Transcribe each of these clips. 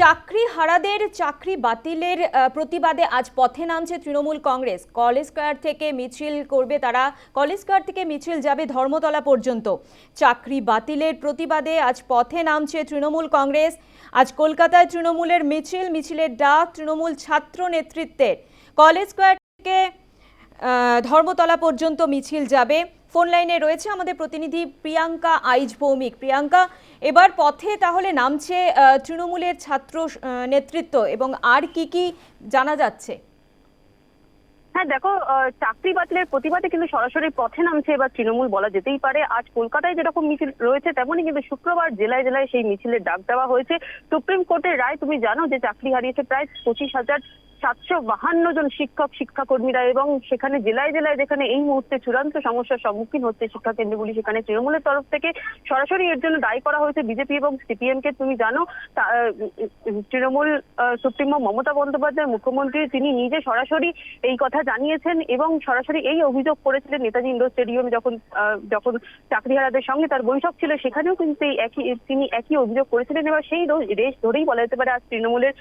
চাকরি হারাদের চাকরি বাতিলের প্রতিবাদে আজ পথে নামছে তৃণমূল কংগ্রেস। কলেজ স্কোয়ার থেকে মিছিল করবে তারা। কলেজ স্কোয়ার থেকে মিছিল যাবে ধর্মতলা পর্যন্ত। চাকরি বাতিলের প্রতিবাদে আজ পথে নামছে তৃণমূল কংগ্রেস। আজ কলকাতায় তৃণমূলের মিছিল, মিছিলের ডাক তৃণমূল ছাত্র নেতৃত্বের। কলেজ স্কোয়ার ধর্মতলা পর্যন্ত মিছিল যাবে। ফোন লাইনে রয়েছে আমাদের প্রতিনিধি প্রিয়াঙ্কা আইজ ভৌমিক। প্রিয়াঙ্কা, এবার পথে তাহলে নামছে তৃণমূলের ছাত্র নেতৃত্ব এবং আর কি কি জানা যাচ্ছে? হ্যাঁ দেখো চাকরি বাতিলের প্রতিবাদে কিন্তু সরাসরি পথে নামছে এবার তৃণমূল বলা যেতেই পারে। আজ কলকাতায় যেরকম মিছিল রয়েছে, তেমনই কিন্তু শুক্রবার জেলায় জেলায় সেই মিছিলের ডাক দেওয়া হয়েছে। সুপ্রিম কোর্টের রায় তুমি জানো যে চাকরি হারিয়েছে প্রায় পঁচিশ হাজার সাতশো বাহান্ন জন শিক্ষক, শিক্ষাকর্মীরা এবং সেখানে জেলায় জেলায় যেখানে এই মুহূর্তে চূড়ান্ত সমস্যার সম্মুখীন হচ্ছে শিক্ষা কেন্দ্রগুলি সেখানে তৃণমূলের তরফ থেকে সরাসরি এর জন্য দায়ী করা হয়েছে বিজেপি এবং সিপিএম কে তুমি জানো তৃণমূল সুপ্রিমো মমতা বন্দ্যোপাধ্যায়, মুখ্যমন্ত্রী, তিনি নিজে সরাসরি এই কথা জানিয়েছেন এবং সরাসরি এই অভিযোগ করেছিলেন নেতাজি ইন্ডোর স্টেডিয়ামে যখন যখন চাকরিহারাদের সঙ্গে তার বৈঠক ছিল, সেখানেও কিন্তু একই, তিনি একই অভিযোগ করেছিলেন। এবার সেই রেশ ধরেই বলা যেতে পারে আজ তৃণমূলের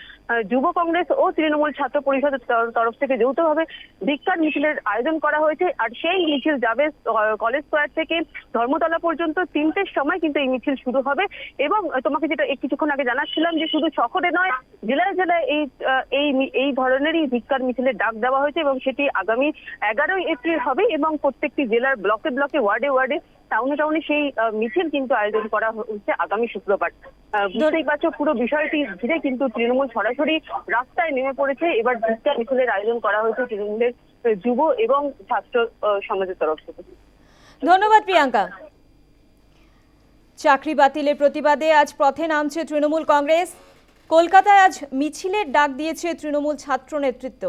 যুব কংগ্রেস ও তৃণমূল ছাত্র পরিষদের তরফ থেকে যৌথভাবে ধিক্কার মিছিলের আয়োজন করা হয়েছে। আর সেই মিছিল যাবে কলেজ স্কোয়ার থেকে ধর্মতলা পর্যন্ত। তিনটের সময় কিন্তু এই মিছিল শুরু হবে। এবং তোমাকে যেটা কিছুক্ষণ আগে জানাচ্ছিলাম যে শুধু শহরে নয়, জেলায় জেলায় এই এই এই ধরনেরই ধিক্কার মিছিলের ডাক দেওয়া হয়েছে এবং সেটি আগামী এগারোই এপ্রিল হবে এবং প্রত্যেকটি জেলার ব্লকে ব্লকে, ওয়ার্ডে ওয়ার্ডে টাউনে টাউনে সেই মিছিল কিন্তু আয়োজন করা হচ্ছে আগামী শুক্রবার। বুঝতেই পারছ পুরো বিষয়টি ঘিরে কিন্তু তৃণমূল সরাসরি রাস্তায় নেমে পড়েছে। এবার ধিক্কার মিছিলের আয়োজন করা হয়েছে তৃণমূলের যুব এবং ছাত্র সমাজের তরফ থেকে। ধন্যবাদ প্রিয়াঙ্কা। চাকরি বাতিলের প্রতিবাদে আজ পথে নামছে তৃণমূল কংগ্রেস। কলকাতায় আজ মিছিলের ডাক দিয়েছে তৃণমূল ছাত্র নেতৃত্ব।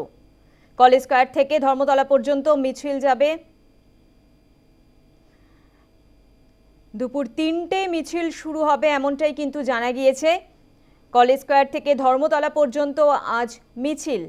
কলেজ স্কোয়ার থেকে ধর্মতলা পর্যন্ত মিছিল যাবে। দুপুর তিনটে মিছিল শুরু হবে, এমনটাই কিন্তু জানা গিয়েছে। কলেজ স্কোয়ার থেকে ধর্মতলা পর্যন্ত আজ মিছিল।